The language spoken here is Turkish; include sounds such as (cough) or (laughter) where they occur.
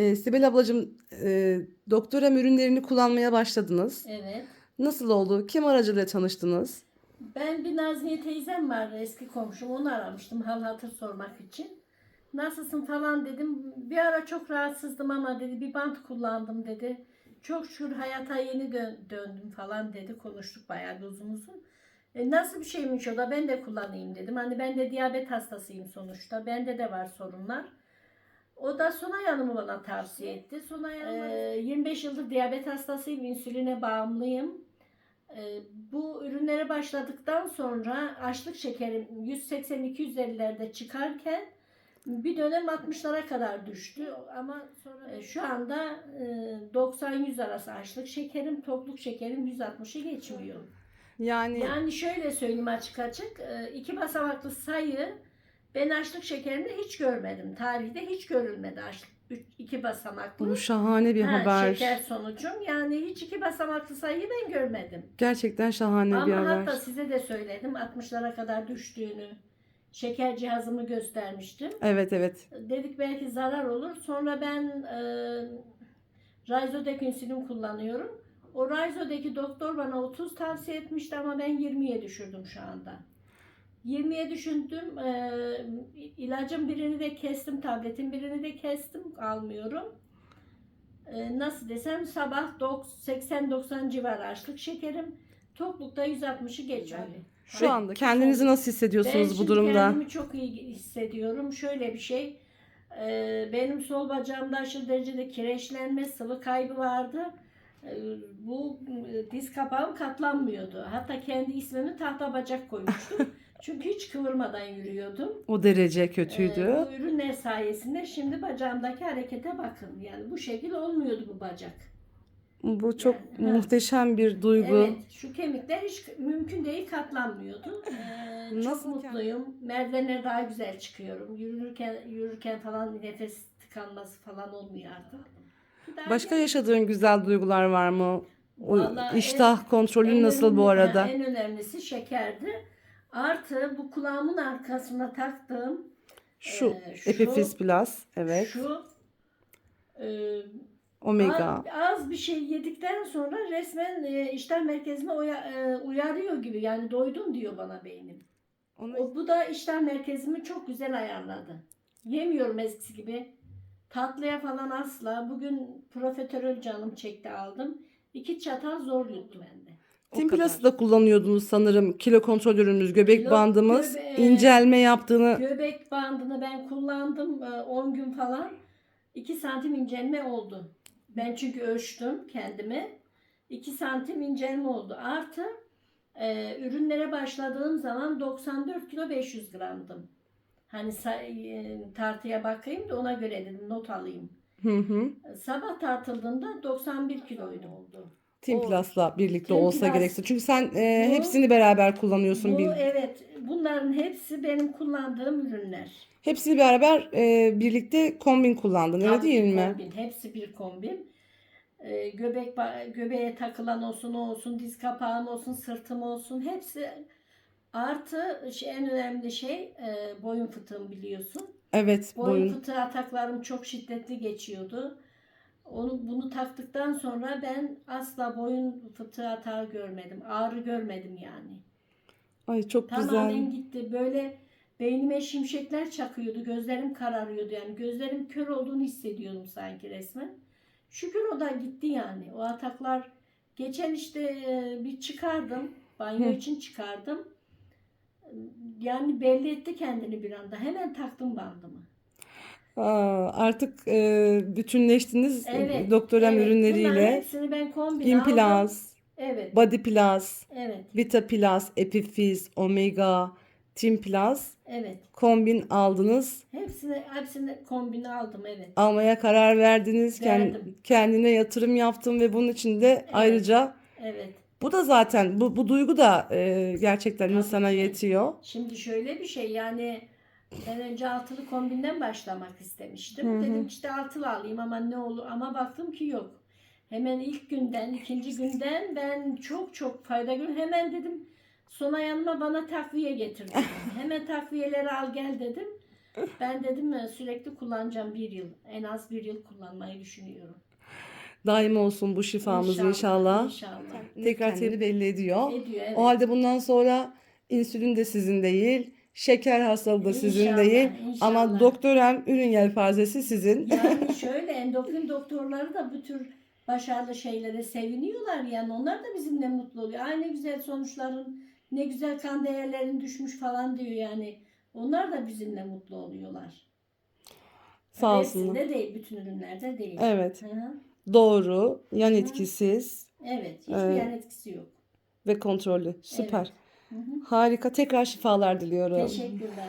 Ee, Sibel ablacığım, e, Doktorem ürünlerini kullanmaya başladınız. Evet. Nasıl oldu? Kim aracılığıyla tanıştınız? Ben bir Nazmiye teyzem vardı eski komşum. Onu aramıştım hal hatır sormak için. Nasılsın falan dedim. Bir ara çok rahatsızdım ama dedi bir bant kullandım dedi. Çok şükür hayata yeni dön- döndüm falan dedi. Konuştuk bayağı uzun uzun. E, nasıl bir şeymiş o da ben de kullanayım dedim. Hani ben de diyabet hastasıyım sonuçta. Bende de var sorunlar. O da Sonay Hanım'ı bana tavsiye etti. Sonay Hanım, e, 25 yıldır diyabet hastasıyım, insüline bağımlıyım. E, bu ürünlere başladıktan sonra açlık şekerim 180-250'lerde çıkarken bir dönem 60'lara kadar düştü ama sonra e, şu anda e, 90-100 arası açlık şekerim, tokluk şekerim 160'ı geçmiyor. Yani Yani şöyle söyleyeyim açık açık. e, iki basamaklı sayı ben açlık şekerimde hiç görmedim. Tarihte hiç görülmedi açlık. Üç, iki basamaklı. bu şahane bir Ha, haber. Şeker sonucum. Yani hiç iki basamaklı sayıyı ben görmedim. Gerçekten şahane bir Ama haber. hatta size de söyledim 60'lara kadar düştüğünü. Şeker cihazımı göstermiştim. Evet evet. Dedik belki zarar olur. Sonra ben e, Ryzodek insülin kullanıyorum. O Ryzodek'i doktor bana 30 tavsiye etmişti ama ben 20'ye düşürdüm şu anda. 20'ye düşündüm. E, ilacın birini de kestim, tabletin birini de kestim. Almıyorum. E, nasıl desem sabah dok- 80-90 civarı açlık şekerim. Toklukta 160'ı geçiyor. Şu Evet. anda kendinizi nasıl Ben hissediyorsunuz bu şimdi durumda? kendimi çok iyi hissediyorum. Şöyle bir şey. e, Benim sol bacağımda aşırı derecede kireçlenme, sıvı kaybı vardı. E, Bu e, diz kapağım katlanmıyordu. Hatta kendi ismimi tahta bacak koymuştum. (laughs) Çünkü hiç kıvırmadan yürüyordum. O derece kötüydü. Bu ürünler sayesinde şimdi bacağımdaki harekete bakın. Yani bu şekil olmuyordu bu bacak. Bu çok Yani, ha. muhteşem bir duygu. Evet, şu kemikler hiç mümkün değil katlanmıyordu. Ee, çok Nasıl mutluyum. Merdivenlere daha güzel çıkıyorum. Yürürken yürürken falan nefes tıkanması falan olmuyor artık. Daha Başka gel- yaşadığın güzel duygular var mı? O Vallahi iştah kontrolün en nasıl bu önemli- arada? ha, En önemlisi şekerdi. Artı bu kulağımın arkasına taktığım Şu Ee, şu- Epifiz Plus, evet. şu e, Omega. Az, az bir şey yedikten sonra resmen e, iştah merkezine uya- e, uyarıyor gibi. Yani doydun diyor bana beynim. Onu- O, bu da iştah merkezimi çok güzel ayarladı. Yemiyorum eskisi gibi. Tatlıya falan asla. Bugün profiterol canım çekti aldım. İki çatal zor yuttum ben de. Tim Plus'ı da kullanıyordunuz sanırım. Kilo kontrolörümüz, göbek Kilo- bandımız, göbe- incelme yaptığını Göbek bandını ben kullandım e, 10 gün falan. 2 santim incelme oldu. Ben çünkü ölçtüm kendimi. 2 santim incelme oldu. Artı e, ürünlere başladığım zaman 94 kilo 500 gramdım. Hani e, tartıya bakayım da ona göre dedim not alayım. hı hı. Sabah tartıldığımda 91 kiloydu oldu. Tim O- Plus'la birlikte Tim olsa Plus. gerekse. Çünkü sen e, Bu- hepsini beraber kullanıyorsun. Bu bir, evet bunların hepsi benim kullandığım ürünler. hepsini beraber e, birlikte kombin kullandın öyle Tabii değil mi? Kombin, hepsi bir kombin. Ee, göbek ba- göbeğe takılan olsun, o olsun, diz kapağım olsun, sırtım olsun hepsi artı şey, en önemli şey e, boyun fıtığım biliyorsun. Evet Boyun, boyun. fıtığı ataklarım çok şiddetli geçiyordu. Onu bunu taktıktan sonra ben asla boyun fıtığı atağı görmedim. Ağrı görmedim yani. Ay çok Tamamen güzel. gitti. Böyle beynime şimşekler çakıyordu. Gözlerim kararıyordu. Yani gözlerim kör olduğunu hissediyordum sanki resmen. Şükür o da gitti yani. O ataklar geçen işte e, bir çıkardım. Banyo için çıkardım. Yani belli etti kendini bir anda. Hemen taktım bandımı. Aa, artık e, bütünleştiniz Evet. doktorem evet. Bunların ürünleriyle. hepsini ben kombine aldım. Implas, Evet. Body Plus, Evet. Vita Plus, Epifiz, Omega, Tim Plus Evet. kombin aldınız. Hepsini hepsini kombine aldım evet. Almaya karar verdiniz. Verdim. kendine yatırım yaptım ve bunun için de ayrıca Evet. bu da zaten bu, bu duygu da e, gerçekten Tabii insana ki. yetiyor. Şimdi şöyle bir şey yani ben önce altılı kombinden başlamak istemiştim. Hı hı. Dedim işte altılı alayım ama ne olur ama baktım ki yok. Hemen ilk günden, ikinci günden ben çok çok fayda gördüm. Hemen dedim Sonay Hanım'a bana takviye getir dedim. (laughs) Hemen takviyeleri al gel dedim. Ben dedim sürekli kullanacağım bir yıl. En az bir yıl kullanmayı düşünüyorum. Daim olsun bu şifamız inşallah. İnşallah. Tekrar teri belli ediyor. Ediyor evet. O halde bundan sonra insülin de sizin değil, şeker hastalığı da sizin İnşallah, değil. Ama inşallah. doktorem ürün yelpazesi sizin. Yani (laughs) şöyle endokrin doktorları da bu tür başarılı şeylere seviniyorlar yani onlar da bizimle mutlu oluyor. Ay ne güzel sonuçların, ne güzel kan değerlerin düşmüş falan diyor yani. Onlar da bizimle mutlu oluyorlar. Sağ olsunlar. Hepsinde değil, bütün ürünlerde değil. Evet. Hı. Doğru, yan etkisiz Evet, hiçbir Evet. yan etkisi yok. ve kontrollü. Süper. Harika. Tekrar şifalar diliyorum. Teşekkürler.